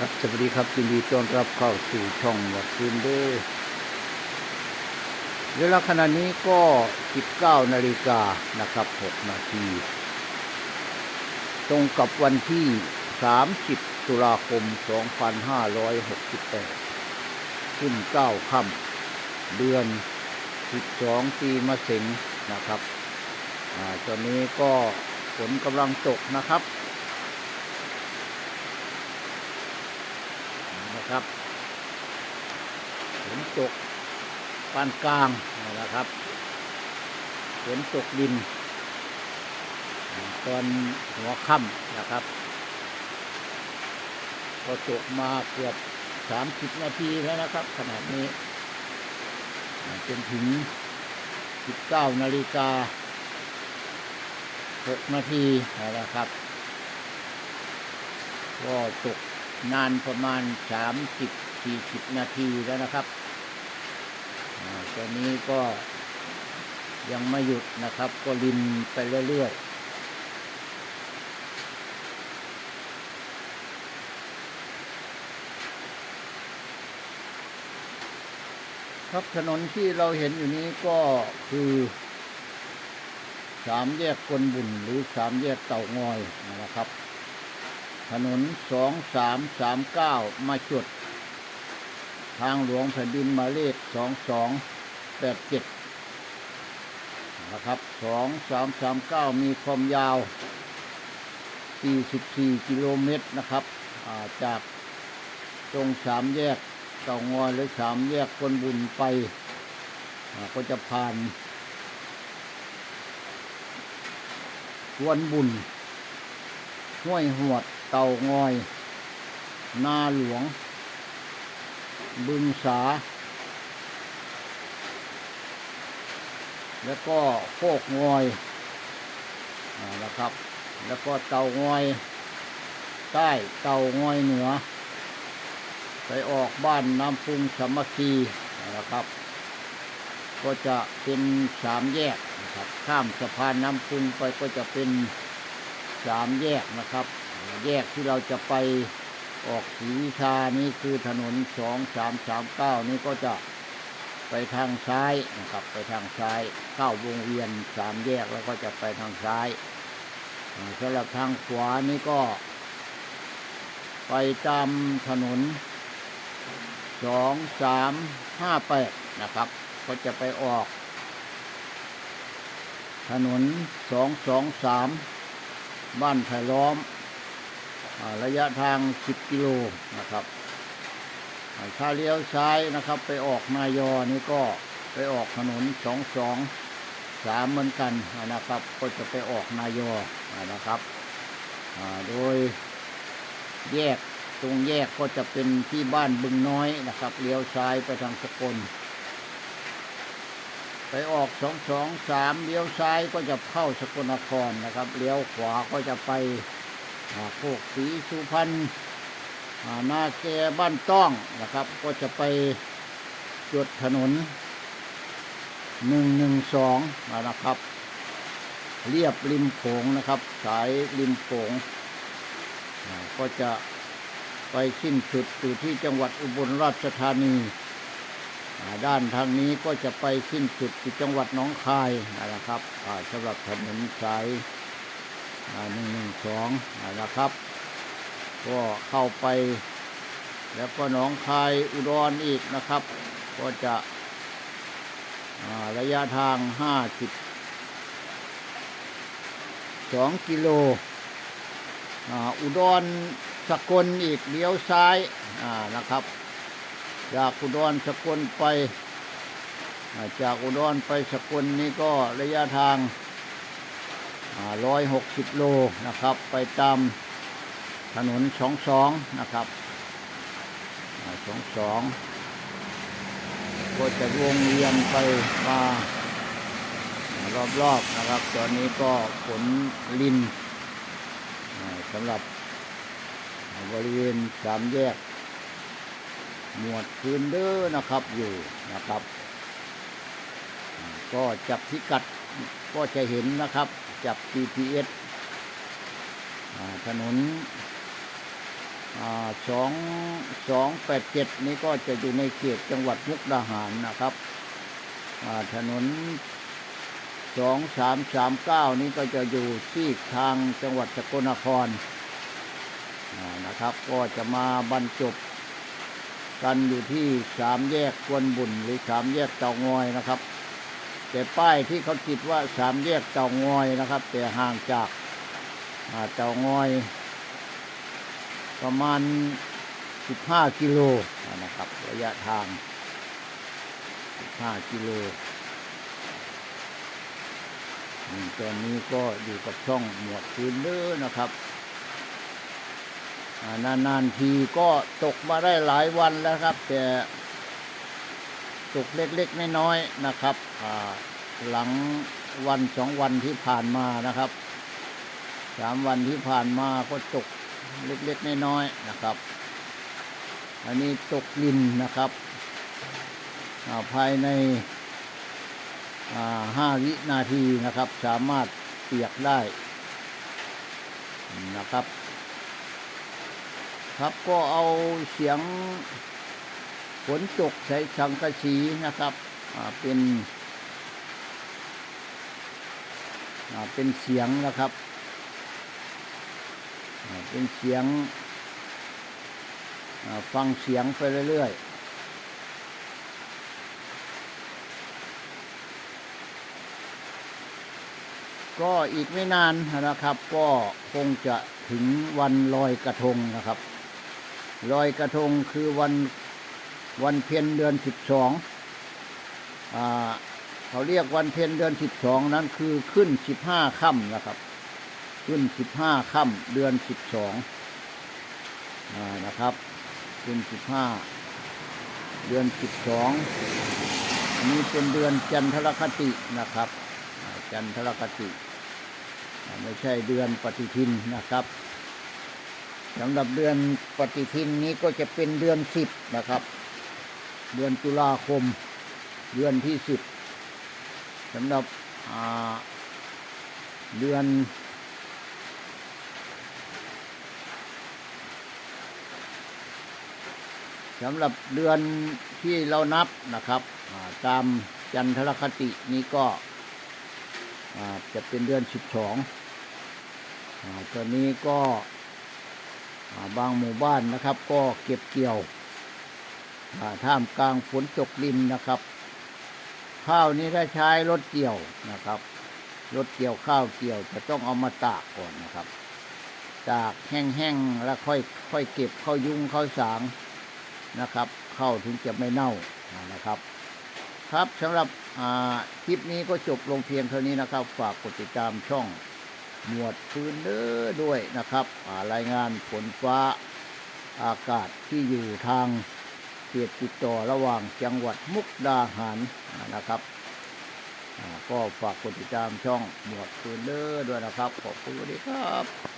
ครับสวัสดีครับยินดีต้อนรับเข้าสู่ช่องวัดคืนเดอร์เวลาขณะนี้ก็ 19 นาฬิกานะครับ 6 นาที ตรงกับวันที่ 30 ตุลาคม 2568 ขึ้น 9 ค่ำเดือน 12 ปีมะเส็งนะครับ อ่าตอนนี้ก็ฝนกำลังตกนะครับ นะ ครับฝนตกปานกลางนะครับฝนตกดิน ตอนหัวค่ำนะครับก็ตกมาเกือบสามสิบนาทีแล้วนะครับ ขนาดนี้จนถึงสิบเก้านาฬิกาหกนาทีนะครับ ก็ตก นานประมาณสามสิบสี่สิบนาทีแล้วนะครับอตอนนี้ก็ยังไม่หยุดนะครับ ก็ลินไปเรื่อยๆครับถนนที่เราเห็นอยู่นี้ก็คือสามแยกกลบุญหรือสามแยกเต่างอยนะครับ นนสองสามสามเก้ามาจุด ทางหลวงแผ่นดินมาเลขสองสองแปดเจ็ดนะครับสองสามสามเก้ามีความยาวสี่สิบสี่กิโลเมตรนะครับาจากตรงสามแยกเต่างอยหรือสามแยกคนบุญไป ก็จะผ่านวนบุญห้วยหวด เต่างอย นาหลวง บึงสา แล้วก็โคกงอยนะครับ แล้วก็เต่างอย ใต้เต่างอยเหนือ ไปออกบ้านน้ำพุงสามัคคีนะครับ ก็จะเป็นสามแยกนะครับข้ามสะพานน้ำพุงไปก็จะเป็นสามแยกนะครับ แยกที่เราจะไปออกศรีวิชานี่คือถนนสองสามสามเก้านี่ก็จะไปทางซ้ายนะครับ ไปทางซ้ายเข้าวงเวียนสามแยกแล้วก็จะไปทางซ้ายสำหรับทางขวานี่ก็ ไปตามถนนสองสามห้าแปดนะครับ ก็จะไปออก ถนนสองสองสามบ้านไผ่ล้อม ระยะทาง 10 กิโลนะครับถ้าเลี้ยวซ้ายนะครับ ไปออกนายอนี่ก็ไปออกถนน 22 3 เหมือนกันนะครับ ก็จะไปออกนายอนะครับโดยแยกตรงแยกก็จะเป็นที่บ้านบึงน้อยนะครับ เลี้ยวซ้ายไปทางสกล ไปออกสองสองสามเลี้ยวซ้ายก็จะเข้าสกลนครนะครับ เลี้ยวขวาก็จะไป โคกศรีสุพรรณอ่านาแกบ้านต้องนะครับ ก็จะไปจุดถนนหนึ่งหนึ่งสองนะครับ เรียบริมโขงนะครับ สายริมโขงก็จะไปสิ้นสุดอยู่ที่จังหวัดอุบลราชธานี ด้านทางนี้ก็จะไปสิ้นสุดที่จังหวัดหนองคายนะครับสำหรับถนนสาย หนึ่งหนึ่งสองนะครับ ก็เข้าไป แล้วก็หนองคายอุดรอีกนะครับ ก็จะระยะทางห้าสิบสองกิโลอ,อุดรสกลอีกเลี้ยวซ้ายนะครับ จากอุดรสกลไป จากอุดรไปสกลนี่ก็ระยะทาง ร้อยหกสิบโลนะครับ ไปตามถนนสองสองนะครับสองสองก็จะวงเวียนไปมารอบๆนะครับ ตอนนี้ก็ฝนลินสำหรับบริเวณสามแยก หมวดคืนเด้อนะครับอยู่นะครับ ก็จับพิกัดก็จะเห็นนะครับ จับ GPS ถนนสองสองแปดเจ็ดนี้ก็จะอยู่ในเขตจังหวัดมุกดาหารนะครับถนนสองสามสามเก้านี้ก็จะอยู่ที่ทางจังหวัดสกลนครนะครับ ก็จะมาบรรจบกันอยู่ที่สามแยกควนบุญหรือสามแยกเตางอยนะครับ แต่ป้ายที่เขาติดว่าสามแยกเตางอยนะครับ แต่ห่างจากอ่าเตางอย ประมาณ 15 กิโลนะครับ ระยะทาง 15 กิโลตอนนี้ก็อยู่กับช่องหมวดคืนเด้อนะครับนานๆทีก็ตกมาได้หลายวันแล้วครับ แต่ ตกเล็กๆน้อยๆนะครับหลังวันสองวันที่ผ่านมานะครับสามวันที่ผ่านมาก็ตกเล็กๆน้อยๆนะครับ อันนี้ตกลินนะครับาภายในห้าวินาทีนะครับ สามารถเปียกได้นะครับ ครับก็เอาเสียง ฝนตกใส่สังกะสีนะครับเป็นเป็นเสียงนะครับ เป็นเสียง ฟังเสียงไปเรื่อยๆก็อีกไม่นานนะครับ ก็คงจะถึงวันลอยกระทงนะครับ ลอยกระทงคือวัน วันเพ็ญเดือนสิบสองเขาเรียกวันเพ็ญเดือนสิบสองนั้นคือขึ้นสิบห้าค่ำนะครับ ขึ้นสิบห้าค่ำเดือนสิบสองนะครับ ขึ้นสิบห้าเดือนสิบสองนี้เป็นเดือนจันทรคตินะครับ จันทรคติ ไม่ใช่เดือนปฏิทินนะครับสำหรับเดือนปฏิทินนี้ก็จะเป็นเดือนสิบนะครับ เดือนตุลาคม เดือนที่สิบสำหรับเดือนสำหรับเดือนที่เรานับนะครับาตามจันทรคตินี้ก็จะเป็นเดือนสิบสองตอนนี้ก็าบางหมู่บ้านนะครับ ก็เก็บเกี่ยว ท่ามกลางฝนตกลินนะครับ ข้าวนี้ถ้าใช้รถเกี่ยวนะครับรถเกี่ยวข้าวเกี่ยวจะต้องเอามาตากก่อนนะครับ ตากแห้งๆแล้วค่อยค่อยเก็บเข้ายุงเข้าสางนะครับข้าวถึงจะไม่เน่านะครับ ครับสำหรับคลิปนี้ก็จบลงเพียงเท่านี้นะครับ ฝากกดติดตามช่องหมวดพื้นเด้อด้วยนะครับรายงานฝนฟ้าอากาศที่อยู่ทาง ขตติดต่อระหว่างจังหวัดมุกดาหารนะครับก็ฝากกดติดตามช่องหมวดคืนเด้อด้วยนะครับ ขอบคุณครับ